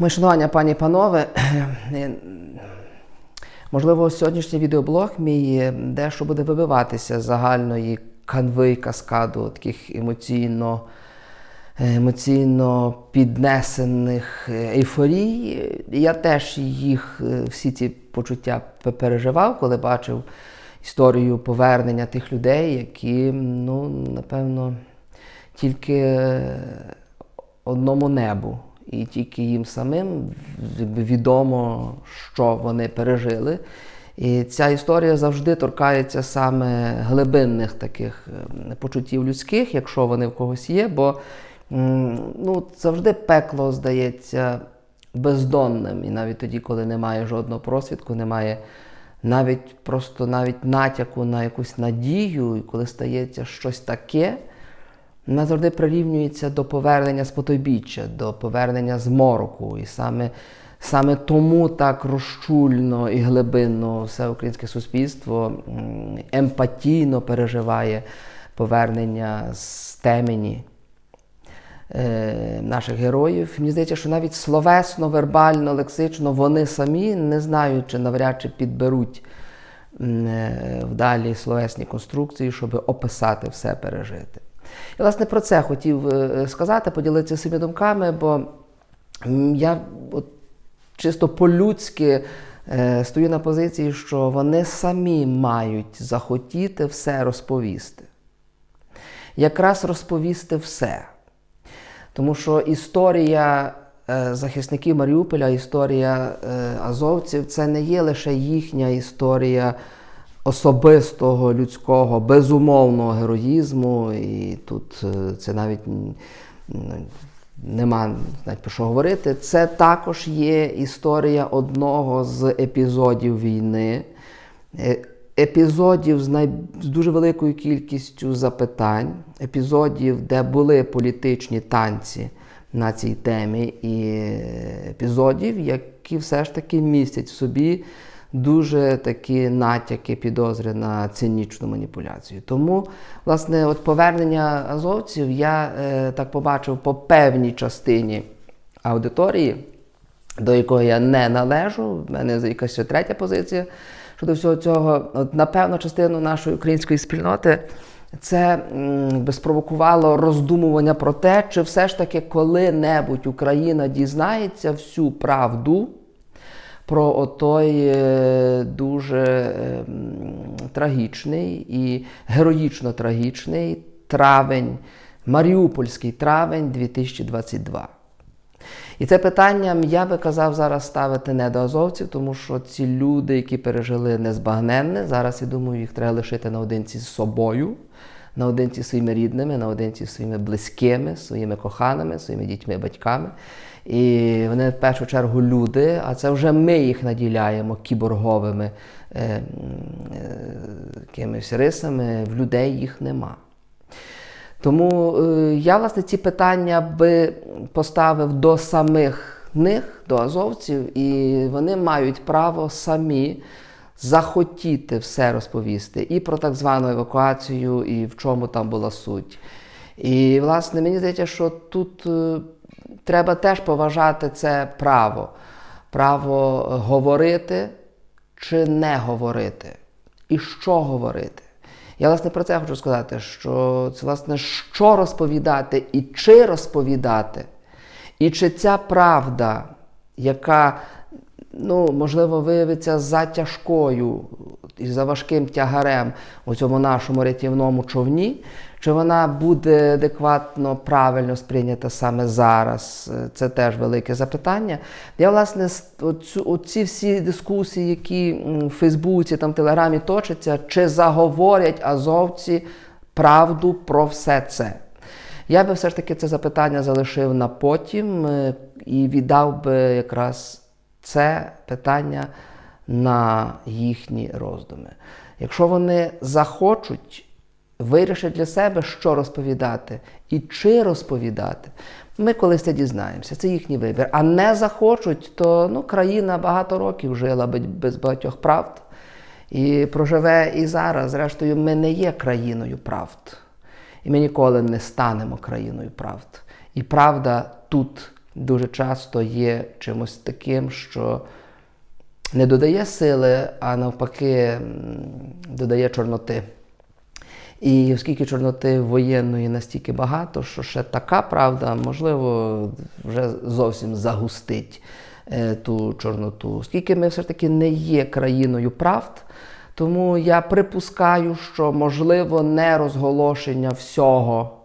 Мої шанування, пані і панове, можливо, сьогоднішній відеоблог мій е, дещо буде вибиватися з загальної канви каскаду таких емоційно, е, емоційно піднесених е, ейфорій. Я теж їх е, всі ці почуття переживав, коли бачив історію повернення тих людей, які, ну, напевно, тільки е, одному небу. І тільки їм самим відомо, що вони пережили. І ця історія завжди торкається саме глибинних таких е, почуттів людських, якщо вони в когось є, бо ну, завжди пекло здається бездонним. І навіть тоді, коли немає жодного просвідку, немає навіть просто навіть натяку на якусь надію, і коли стається щось таке, вона завжди прирівнюється до повернення з потойбіччя, до повернення з мороку. І саме, саме тому так розчульно і глибинно все українське суспільство емпатійно переживає повернення з темені е, наших героїв. Мені здається, що навіть словесно, вербально, лексично вони самі, не знаю, чи навряд чи підберуть е, вдалі словесні конструкції, щоб описати все пережити. І, власне, про це хотів е, сказати, поділитися своїми думками, бо я от, чисто по-людськи е, стою на позиції, що вони самі мають захотіти все розповісти. Якраз розповісти все. Тому що історія е, захисників Маріуполя, історія е, азовців це не є лише їхня історія особистого людського, безумовного героїзму. І тут е, це навіть нема навіть про що говорити. Це також є історія одного з епізодів війни. Е, Епізодів з, най... з дуже великою кількістю запитань, епізодів, де були політичні танці на цій темі, і епізодів, які все ж таки містять в собі дуже такі натяки, підозри на цинічну маніпуляцію. Тому, власне, от повернення азовців я е, так побачив по певній частині аудиторії, до якої я не належу. в мене якась ще третя позиція щодо всього цього. От, напевно, частину нашої української спільноти це би спровокувало роздумування про те, чи все ж таки коли-небудь Україна дізнається всю правду про отой е, дуже е, трагічний і героїчно трагічний травень, Маріупольський травень 2022. І це питання я би казав зараз ставити не до азовців, тому що ці люди, які пережили незбагненне, зараз я думаю, їх треба лишити наодинці з собою, наодинці своїми рідними, наодинці своїми близькими, своїми коханими, своїми дітьми, батьками. І вони в першу чергу люди, а це вже ми їх наділяємо кіборговими е, е, якимись рисами, в людей їх нема. Тому е, я, власне, ці питання би поставив до самих них, до азовців, і вони мають право самі захотіти все розповісти і про так звану евакуацію, і в чому там була суть. І, власне, мені здається, що тут е, треба теж поважати це право, право говорити чи не говорити, і що говорити. Я власне про це хочу сказати, що це власне що розповідати і чи розповідати, і чи ця правда, яка ну, можливо виявиться за тяжкою і за важким тягарем у цьому нашому рятівному човні, чи вона буде адекватно правильно сприйнята саме зараз? Це теж велике запитання. Я, власне, оці всі дискусії, які в Фейсбуці, там, Телеграмі точаться, чи заговорять азовці правду про все це? Я би все ж таки це запитання залишив на потім е, і віддав би якраз це питання на їхні роздуми. Якщо вони захочуть, вирішать для себе, що розповідати і чи розповідати, ми колись це дізнаємося. Це їхній вибір. А не захочуть, то ну, країна багато років жила без багатьох правд і проживе і зараз. Зрештою, ми не є країною правд. І ми ніколи не станемо країною правд. І правда тут дуже часто є чимось таким, що не додає сили, а навпаки додає чорноти. І оскільки чорноти воєнної настільки багато, що ще така правда, можливо, вже зовсім загустить е, ту чорноту. Оскільки ми все ж таки не є країною правд, тому я припускаю, що можливо не розголошення всього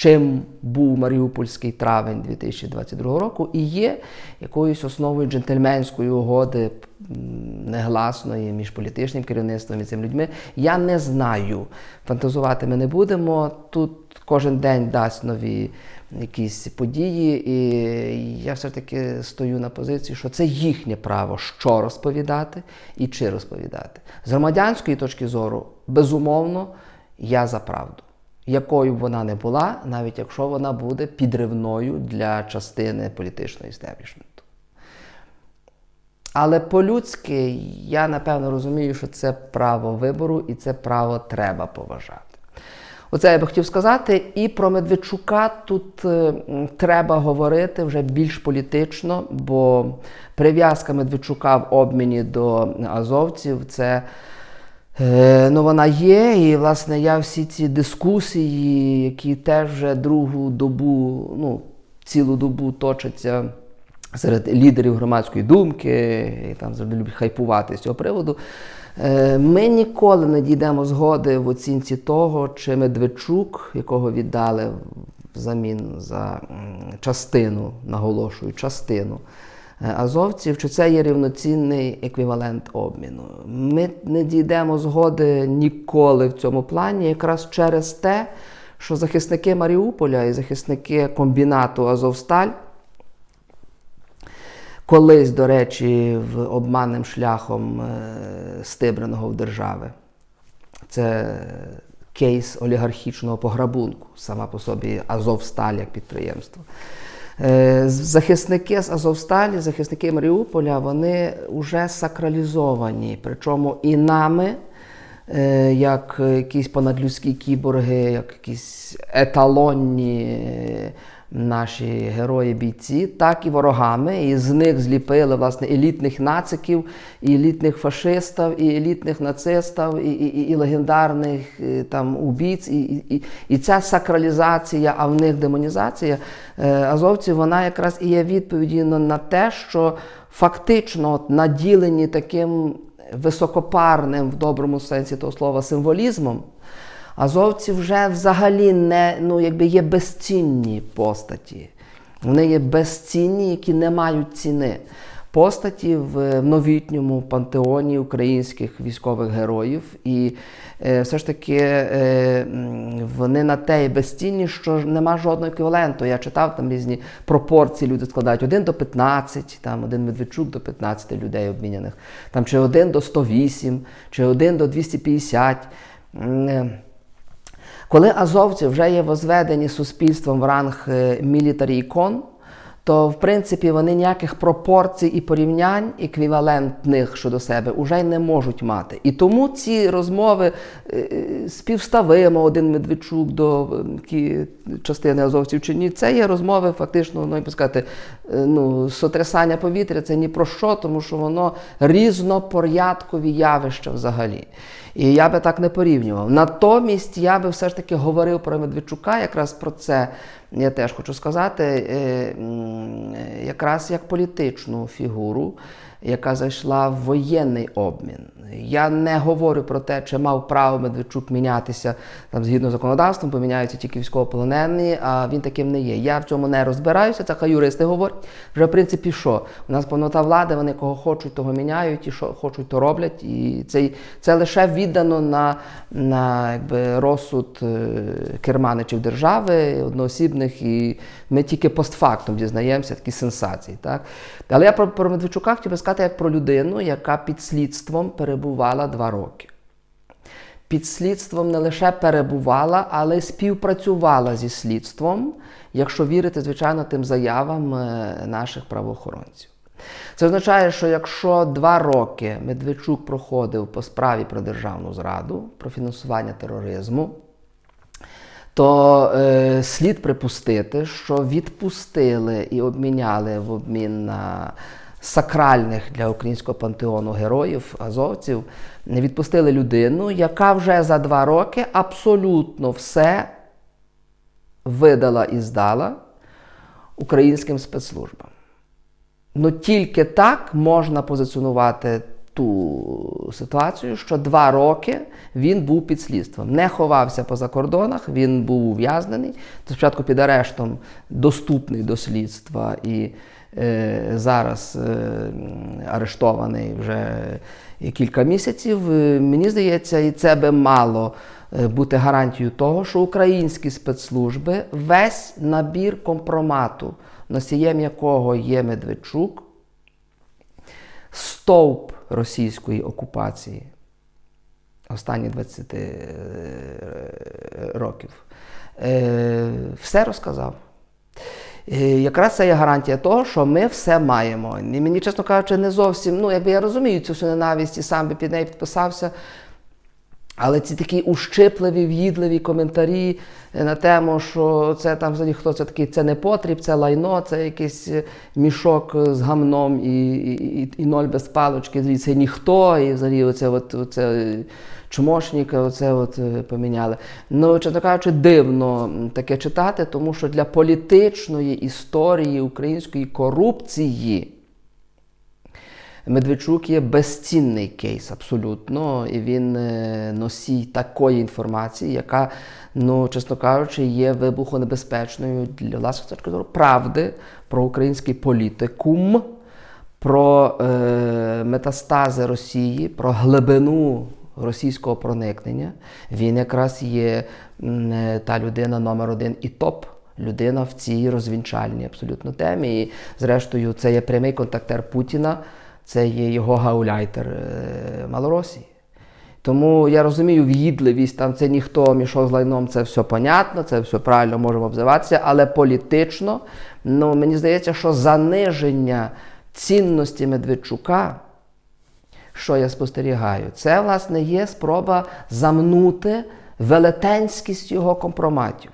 чим був Маріупольський травень 2022 року, і є якоюсь основою джентльменської угоди негласної між політичним керівництвом і цими людьми. Я не знаю. Фантазувати ми не будемо. Тут кожен день дасть нові якісь події, і я все-таки стою на позиції, що це їхнє право, що розповідати і чи розповідати. З громадянської точки зору, безумовно, я за правду якою б вона не була, навіть якщо вона буде підривною для частини політичного істеблішменту. Але по-людськи я напевно розумію, що це право вибору і це право треба поважати. Оце я би хотів сказати. І про Медведчука тут е, треба говорити вже більш політично, бо прив'язка Медведчука в обміні до азовців це. Е, Ну, вона є, і власне я всі ці дискусії, які теж вже другу добу, ну, цілу добу точаться серед лідерів громадської думки, і там завжди люблять хайпувати з цього приводу. Е, Ми ніколи не дійдемо згоди в оцінці того, чи Медведчук, якого віддали взамін за частину, наголошую, частину азовців, чи це є рівноцінний еквівалент обміну. Ми не дійдемо згоди ніколи в цьому плані, якраз через те, що захисники Маріуполя і захисники комбінату Азовсталь. Колись, до речі, в обманним шляхом е, стибраного в держави. Це кейс олігархічного пограбунку, сама по собі Азовсталь як підприємство. Е, Захисники з Азовсталі, захисники Маріуполя, вони вже сакралізовані, причому і нами, е, як якісь понадлюдські кіборги, як якісь еталонні наші герої-бійці, так і ворогами. І з них зліпили власне елітних нациків, і елітних фашистів, і елітних нацистів, і, і, і легендарних е, там убійць. І, і, і ця сакралізація, а в них демонізація е, азовців, вона якраз і є відповіді на, те, що фактично наділені таким високопарним в доброму сенсі того слова символізмом. Азовці вже взагалі не ну, якби є безцінні постаті. Вони є безцінні, які не мають ціни. Постаті в новітньому пантеоні українських військових героїв. І е, все ж таки е, вони на те і безцінні, що нема жодного еквіваленту. Я читав там різні пропорції, люди складають 1 до 15, там один Медведчук до 15 людей обміняних, там чи 1 до 108, чи 1 до 250. Е, коли азовці вже є возведені суспільством в ранг мілітарі ікон, то в принципі вони ніяких пропорцій і порівнянь еквівалентних щодо себе вже й не можуть мати. І тому ці розмови е, співставимо один Медведчук до е, частини азовців чи ні, це є розмови фактично, ну як сказати, е, ну, сотрясання повітря, це ні про що, тому що воно різнопорядкові явища взагалі. І я би так не порівнював. Натомість я би все ж таки говорив про Медведчука, якраз про це я теж хочу сказати, е, якраз як політичну фігуру, яка зайшла в воєнний обмін. Я не говорю про те, чи мав право Медведчук мінятися там згідно з законодавством, поміняються тільки військовополонені, а він таким не є. Я в цьому не розбираюся, це хай юристи говорять. Вже в принципі що? У нас повнота влади, вони кого хочуть, того міняють, і що хочуть, то роблять. І це, це лише віддано на, на якби, розсуд е, керманичів держави, одноосібних, і ми тільки постфактум дізнаємося такі сенсації. Так? Але я про, про Медведчука хотів би сказати як про людину, яка під слідством перебувала два роки. Під слідством не лише перебувала, але й співпрацювала зі слідством, якщо вірити, звичайно, тим заявам е, наших правоохоронців. Це означає, що якщо два роки Медведчук проходив по справі про державну зраду, про фінансування тероризму, то е, слід припустити, що відпустили і обміняли в обмін на сакральних для українського пантеону героїв, азовців, відпустили людину, яка вже за два роки абсолютно все видала і здала українським спецслужбам. Ну тільки так можна позиціонувати ту ситуацію, що два роки він був під слідством, не ховався по закордонах, він був ув'язнений. Спочатку під арештом доступний до слідства і зараз е, арештований вже кілька місяців. Е, Мені здається, і це би мало е, бути гарантією того, що українські спецслужби весь набір компромату, носієм якого є Медведчук, стовп російської окупації останні 20 е, років, е, все розказав. Е, Якраз це є гарантія того, що ми все маємо. І мені, чесно кажучи, не зовсім, ну, якби я розумію цю всю ненависть і сам би під неї підписався. Але ці такі ущипливі, в'їдливі коментарі е, на тему, що це там взагалі хто це такий, це не потріб, це лайно, це якийсь е, мішок з гамном і і, і, ноль без палочки, це ніхто, і взагалі оце от, оце чмошника, оце от е, поміняли. Ну, чесно кажучи, дивно таке читати, тому що для політичної історії української корупції. Медведчук є безцінний кейс абсолютно, і він е, носій такої інформації, яка, ну, чесно кажучи, є вибухонебезпечною для власних точки зору правди про український політикум, про е, метастази Росії, про глибину російського проникнення. Він якраз є е, та людина номер один і топ людина в цій розвінчальній абсолютно темі. І, зрештою, це є прямий контактер Путіна, це є його гауляйтер е, Малоросії. Тому я розумію в'їдливість, там це ніхто мішок з лайном, це все понятно, це все правильно можемо обзиватися, але політично, ну, мені здається, що заниження цінності Медведчука, що я спостерігаю, це, власне, є спроба замнути велетенськість його компроматів.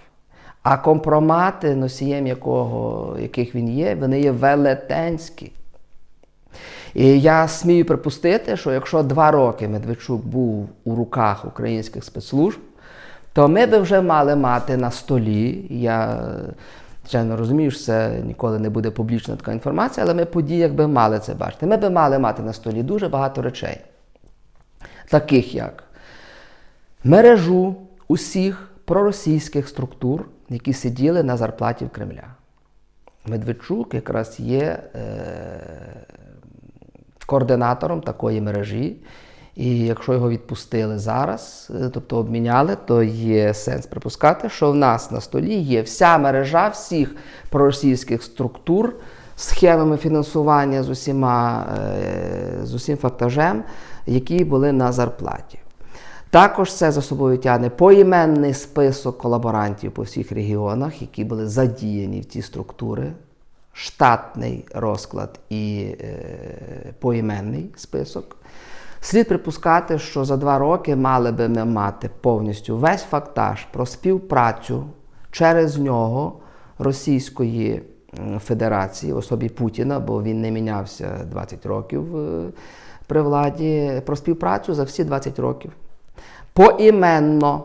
А компромати, носієм якого, яких він є, вони є велетенські. І я смію припустити, що якщо два роки Медведчук був у руках українських спецслужб, то ми би вже мали мати на столі. Я звичайно розумію, що це ніколи не буде публічна така інформація, але ми по діях би мали це бачити. Ми би мали мати на столі дуже багато речей, таких як мережу усіх проросійських структур, які сиділи на зарплаті в Кремля. Медведчук якраз є е, координатором такої мережі. І якщо його відпустили зараз, е, тобто обміняли, то є сенс припускати, що в нас на столі є вся мережа всіх проросійських структур, схемами фінансування з усіма, е, з усім фактажем, які були на зарплаті. Також це за собою тягне поіменний список колаборантів по всіх регіонах, які були задіяні в ці структури, штатний розклад і е, поіменний список. Слід припускати, що за два роки мали би ми мати повністю весь фактаж про співпрацю через нього Російської Федерації, в особі Путіна, бо він не мінявся 20 років е, при владі, про співпрацю за всі 20 років. Поіменно,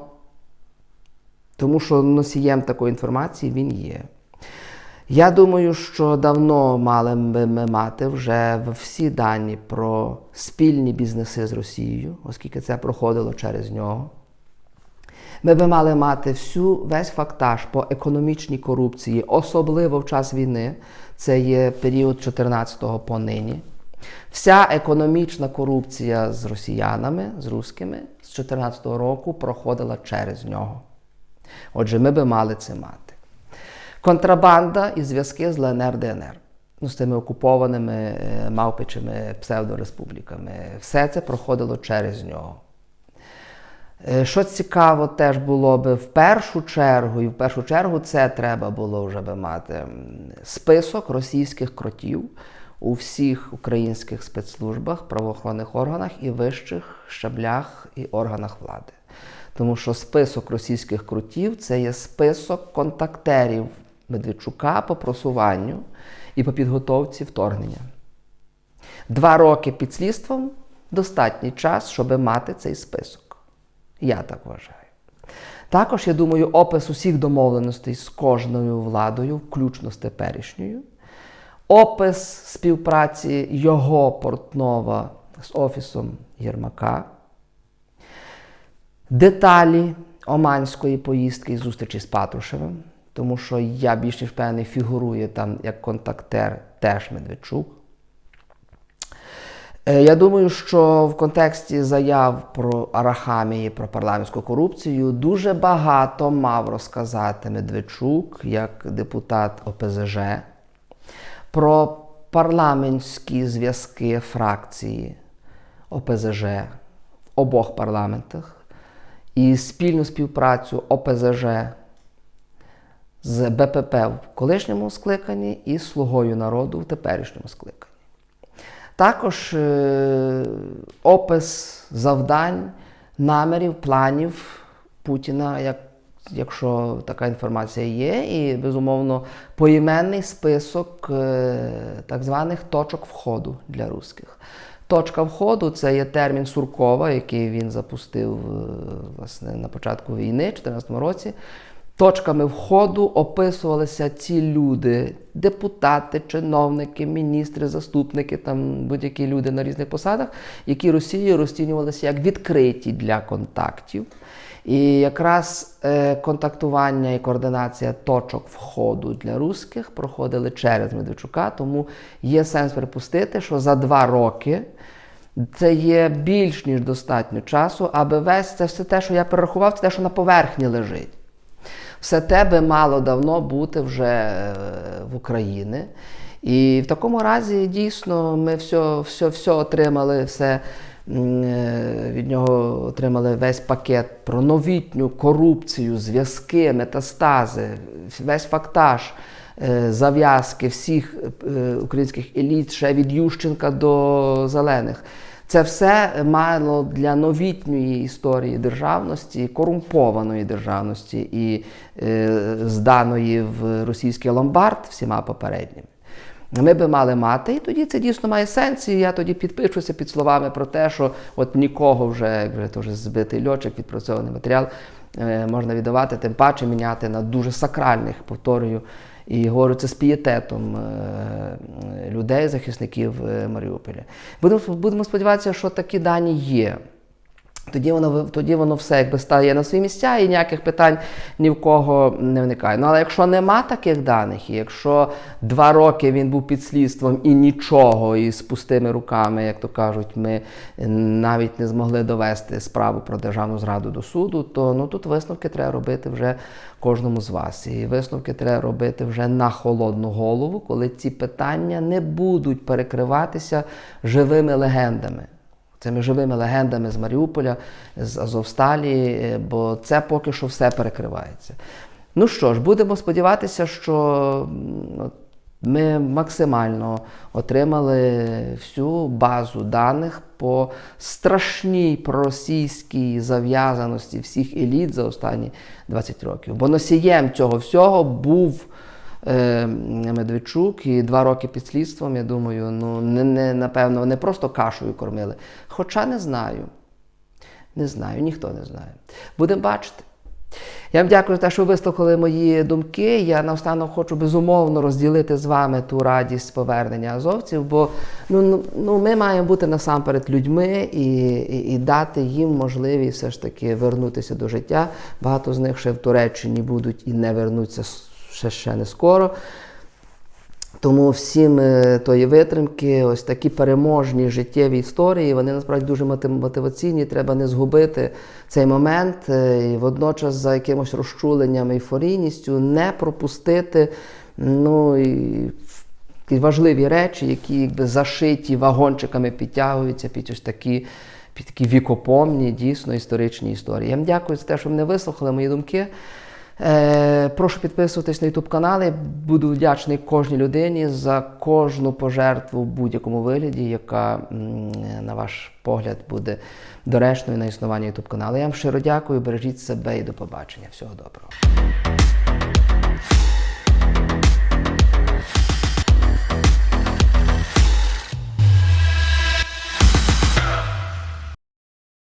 тому що носієм такої інформації він є. Я думаю, що давно мали би ми мати вже всі дані про спільні бізнеси з Росією, оскільки це проходило через нього. Ми би мали мати всю весь фактаж по економічній корупції, особливо в час війни. Це є період 14-го по нині. Вся економічна корупція з росіянами, з русскими з 14-го року проходила через нього. Отже, ми би мали це мати. Контрабанда і зв'язки з ЛНР ДНР. Ну, з тими окупованими е, мавпичими псевдореспубліками. Все це проходило через нього. Е, Що цікаво, теж було би в першу чергу, і в першу чергу це треба було вже би мати список російських кротів у всіх українських спецслужбах, правоохоронних органах і вищих щаблях і органах влади. Тому що список російських крутів це є список контактерів Медведчука по просуванню і по підготовці вторгнення. Два роки під слідством достатній час, щоб мати цей список. Я так вважаю. Також, я думаю, опис усіх домовленостей з кожною владою, включно з теперішньою, опис співпраці його Портнова з Офісом Єрмака, деталі Оманської поїздки і зустрічі з Патрушевим, тому що я більш ніж впевнений фігурує там як контактер теж Медведчук. Е, Я думаю, що в контексті заяв про Арахамії, про парламентську корупцію дуже багато мав розказати Медведчук як депутат ОПЗЖ про парламентські зв'язки фракції ОПЗЖ в обох парламентах і спільну співпрацю ОПЗЖ з БПП в колишньому скликанні і Слугою народу в теперішньому скликанні. Також е, опис завдань, намірів, планів Путіна, як, якщо така інформація є, і, безумовно, поіменний список е, так званих точок входу для русських. Точка входу це є термін Суркова, який він запустив е, власне, на початку війни, в 2014 році. Точками входу описувалися ці люди, депутати, чиновники, міністри, заступники, там будь-які люди на різних посадах, які Росією розцінювалися як відкриті для контактів. І якраз е, контактування і координація точок входу для русських проходили через Медведчука, тому є сенс припустити, що за два роки. Це є більш ніж достатньо часу, аби весь це все те, що я перерахував, це те, що на поверхні лежить. Все те би мало давно бути вже е, в Україні. І в такому разі дійсно ми все, все, все отримали, все е, від нього отримали весь пакет про новітню корупцію, зв'язки, метастази, весь фактаж. е, Зав'язки всіх українських еліт ще від Ющенка до зелених. Це все мало для новітньої історії державності, корумпованої державності і е, зданої в російський ломбард всіма попередніми. Ми би мали мати, і тоді це дійсно має сенс. І я тоді підпишуся під словами про те, що от нікого вже, як вже то вже збитий льотчик, відпрацьований матеріал е, можна віддавати, тим паче міняти на дуже сакральних, повторюю, і говорю це з пієтетом е, людей, захисників е, Маріуполя. Будемо, будемо сподіватися, що такі дані є. Тоді воно, тоді воно все якби стає на свої місця і ніяких питань ні в кого не виникає. Ну але якщо нема таких даних, і якщо два роки він був під слідством і нічого, і з пустими руками, як то кажуть, ми навіть не змогли довести справу про державну зраду до суду, то ну тут висновки треба робити вже кожному з вас. І висновки треба робити вже на холодну голову, коли ці питання не будуть перекриватися живими легендами цими живими легендами з Маріуполя, з Азовсталі, е, бо це поки що все перекривається. Ну що ж, будемо сподіватися, що ми максимально отримали всю базу даних по страшній проросійській зав'язаності всіх еліт за останні 20 років. Бо носієм цього всього був Медведчук і два роки під слідством, я думаю, ну не, не напевно не просто кашею кормили. Хоча не знаю. Не знаю, ніхто не знає. Будемо бачити. Я вам дякую за те, що ви вислухали мої думки. Я наостанок хочу безумовно розділити з вами ту радість повернення азовців, бо ну, ну, ну, ми маємо бути насамперед людьми і, і, і дати їм можливість все ж таки вернутися до життя. Багато з них ще в Туреччині будуть і не вернуться ще, ще не скоро. Тому всім тої витримки, ось такі переможні життєві історії, вони насправді дуже мотиваційні. Треба не згубити цей момент е, і водночас за якимось розчуленням, ейфорійністю не пропустити ну, і важливі речі, які якби зашиті вагончиками підтягуються під ось такі. Під такі вікопомні, дійсно історичні історії. Я вам дякую за те, що мене вислухали, мої думки. Е, прошу підписуватись на YouTube канали. Буду вдячний кожній людині за кожну пожертву в будь-якому вигляді, яка, на ваш погляд, буде доречною на існування YouTube каналу. Я вам щиро дякую, бережіть себе і до побачення. Всього доброго.